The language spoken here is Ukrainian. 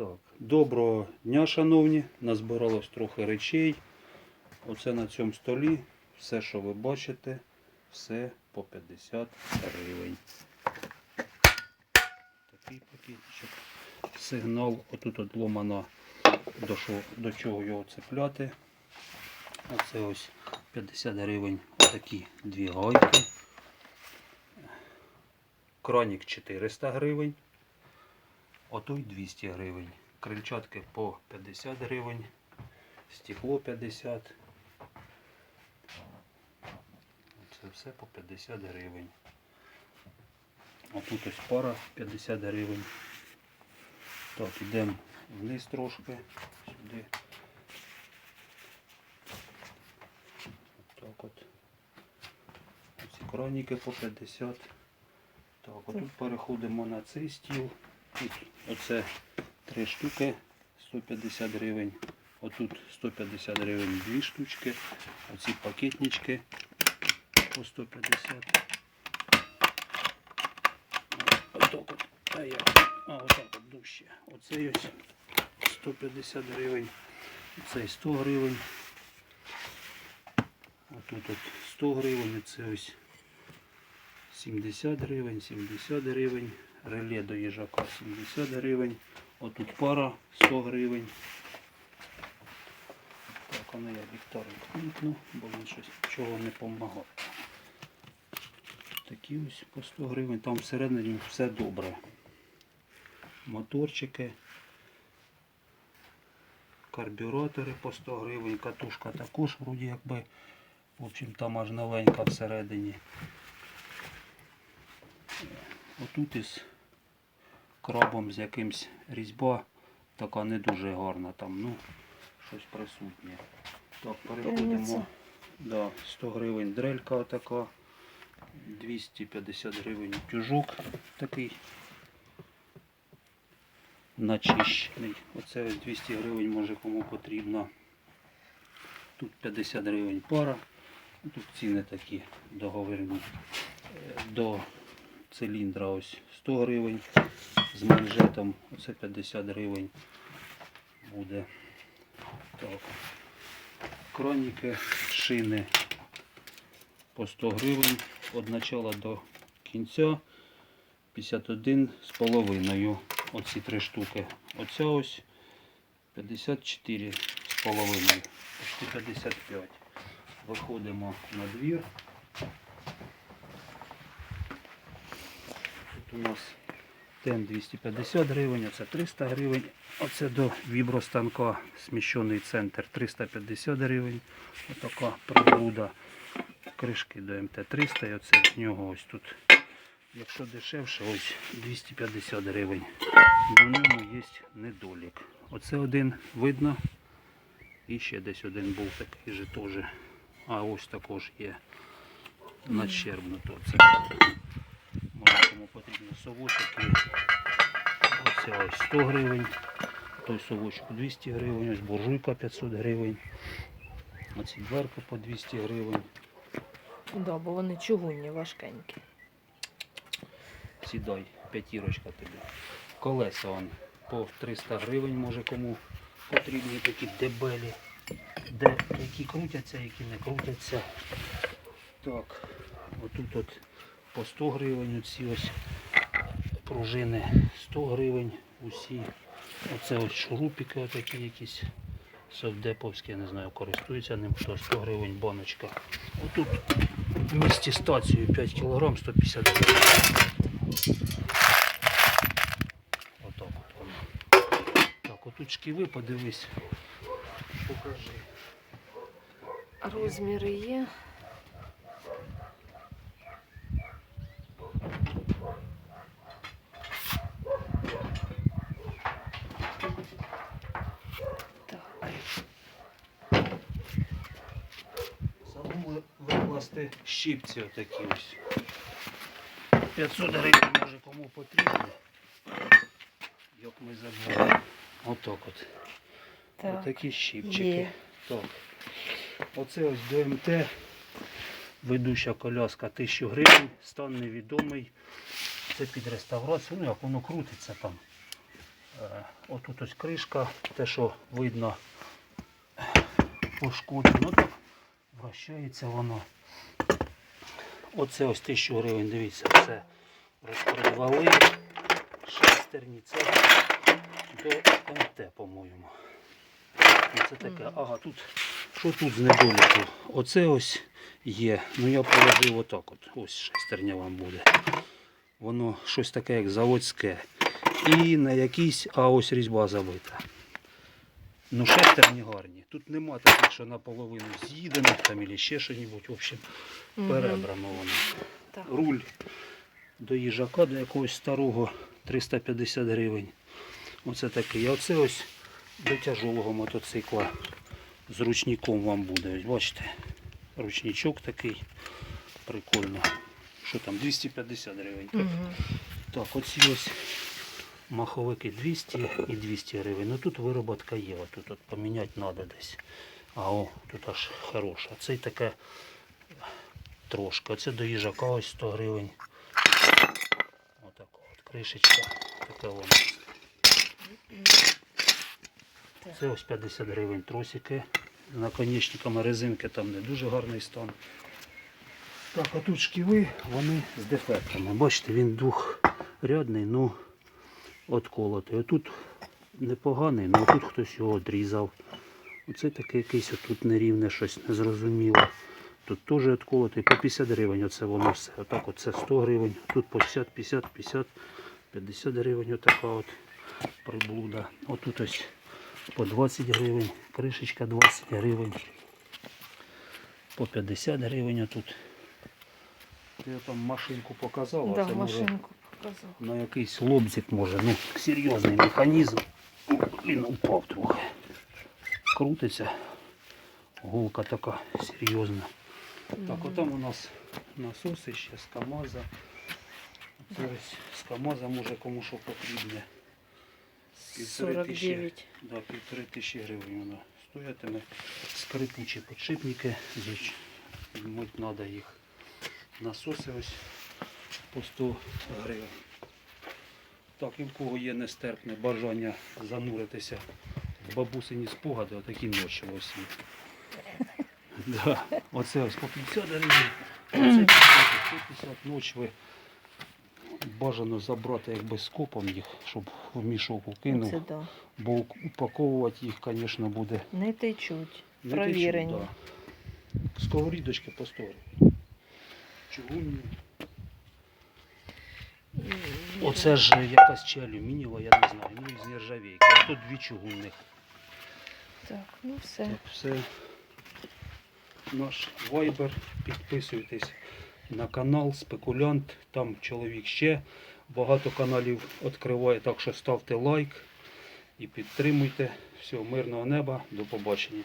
Так, доброго дня, шановні. Назбиралось трохи речей. Оце на цьому столі. Все, що ви бачите, все по 50 гривень. Такий пакетичок. Сигнал. Отут одломано до, до чого його цепляти. Оце ось 50 гривень. Отакі дві гайки. Кранік 400 гривень. Отой 200 гривень. Крильчатки по 50 гривень. Стекло 50. Це все по 50 гривень. А тут ось пара 50 гривень. Так, йдемо вниз трошки. Сюди. Так от. Ці краніки по 50. Так, отут переходимо на цей стіл. Тут оце три штуки 150 гривень. Отут 150 гривень дві штучки. Оці пакетнички по 150. Отак от. А як? А, отак от дужче. Оцей ось 150 гривень. Оцей 100 гривень. Отут от 100 гривень. Оце ось 70 гривень, 70 гривень. Реле до їжака 70 гривень. Отут пара 100 гривень. Так, воно я ліхтарик вимкну, бо він щось чого не допомагає. Такі ось по 100 гривень. Там всередині все добре. Моторчики. Карбюратори по 100 гривень. Катушка також вроді якби. В общем, там аж новенька всередині. Отут із крабом з якимсь різьба така не дуже гарна там, ну, щось присутнє. Так, переходимо. Да, 100 гривень дрелька така, 250 гривень тюжок такий начищений. Оце ось 200 гривень може кому потрібно. Тут 50 гривень пара. Ну, Тут ціни такі договірні. Е, До циліндра ось 100 гривень. З манжетом оце 50 гривень буде. Так. Кроніки, шини по 100 гривень. Від начала до кінця 51 з половиною. Оці три штуки. Оця ось 54 з половиною. Почти 55. Виходимо на двір. У нас тен 250 гривень, оце 300 гривень. Оце до вібростанка сміщений центр 350 гривень. Отака приблуда. Кришки до МТ-300 і оце в нього ось тут. Якщо дешевше, ось 250 гривень. На ньому є недолік. Оце один видно. І ще десь один був такий же теж. А ось також є надщербнуто. Це кому потрібно совочок. Оце ось 100 гривень. Той совочок 200 гривень, ось буржуйка 500 гривень. Оці дверки по 200 гривень. Да, бо вони чугунні, важкенькі. Сідай, п'ятірочка тобі. Колеса он по 300 гривень, може кому потрібні такі дебелі. Де, які крутяться, які не крутяться. Так, отут от по 100 гривень оці ось пружини 100 гривень усі. Оце ось шурупики отакі якісь. Совдеповські, я не знаю, користуються ним, хто 100 гривень баночка. Отут в місті стацію 5 кг 150 гривень. Отак от воно. Так, отут шківи, подивись. Покажи. Розміри є. Так. Забули викласти щипці отакі ось. 500 гривень може кому потрібно. Як ми забули. Отак от. Так. Отакі щипчики. Є. Так. Оце ось ДМТ. Ведуща коляска 1000 гривень. Стан невідомий. Це під реставрацію. Ну як воно крутиться там. Е, Отут ось кришка, те, що видно пошкоджено, так вращається воно. Оце ось 1000 гривень, дивіться, це розпродавали. Шестерні, це до МТ, по-моєму. Оце таке. Ага, тут що тут з недоліків? Оце ось є. Ну я положив отак от. Ось шестерня вам буде. Воно щось таке, як заводське. І на якійсь, а ось різьба забита. Ну, шестерні гарні. Тут нема таких, що наполовину з'їдених там або ще щось. В общем, перебрано воно. Так. Руль до їжака, до якогось старого 350 гривень. Оце такий. А оце ось до тяжелого мотоцикла з ручником вам буде. Ось бачите, ручничок такий. Прикольно. Що там, 250 гривень. Мгм. Так, оці ось маховики 200 і 200 гривень. Ну тут вироботка є, тут от поміняти треба десь. А о, тут аж хороша. Цей таке трошки. Оце до їжака ось 100 гривень. Отака от кришечка. Таке воно. Це ось 50 гривень тросики. З наконечниками резинки там не дуже гарний стан. Так, а тут шківи, вони з дефектами. Бачите, він двохрядний, ну отколотий. Отут непоганий, ну тут хтось його відрізав. Оце таке якесь отут нерівне щось незрозуміло. Тут теж відколотий, по 50 гривень оце воно все. Отак оце 100 гривень, тут по 50, 50, 50, 50 гривень отака от приблуда. Отут ось по 20 гривень, кришечка 20 гривень, по 50 гривень отут. Ти там машинку показав, Да, а це може машинку показав. на якийсь лобзик може, ну, серйозний механізм. Він упав трохи. Крутиться. Голка така серйозна. Так, отам у нас насоси ще з КАМАЗа. Ось з КАМАЗа може кому що потрібне. Півтори тисячі. Да, півтори тисячі гривень воно стоятиме. Скрипучі підшипники, мить треба їх. Насоси ось по 100 гривень. Так, і в кого є нестерпне бажання зануритися в бабусині спогади, отакі ночі ось. Да. Оце ось по 50 гривень, оце 50, оце 50 ноч ви бажано забрати якби скопом їх, щоб в мішок кинув. Оце да. Бо упаковувати їх, звісно, буде Не течуть. не Провірені. течуть, да. Сковорідочки по 100 гривень. Чугунні. Оце ж якась чи алюмінієва, я не знаю. Ну із нержавійки. А тут дві чугунних. Так, ну все. Так, все. Наш вайбер. Підписуйтесь на канал Спекулянт. Там чоловік ще багато каналів відкриває, так що ставте лайк і підтримуйте. Всього мирного неба. До побачення.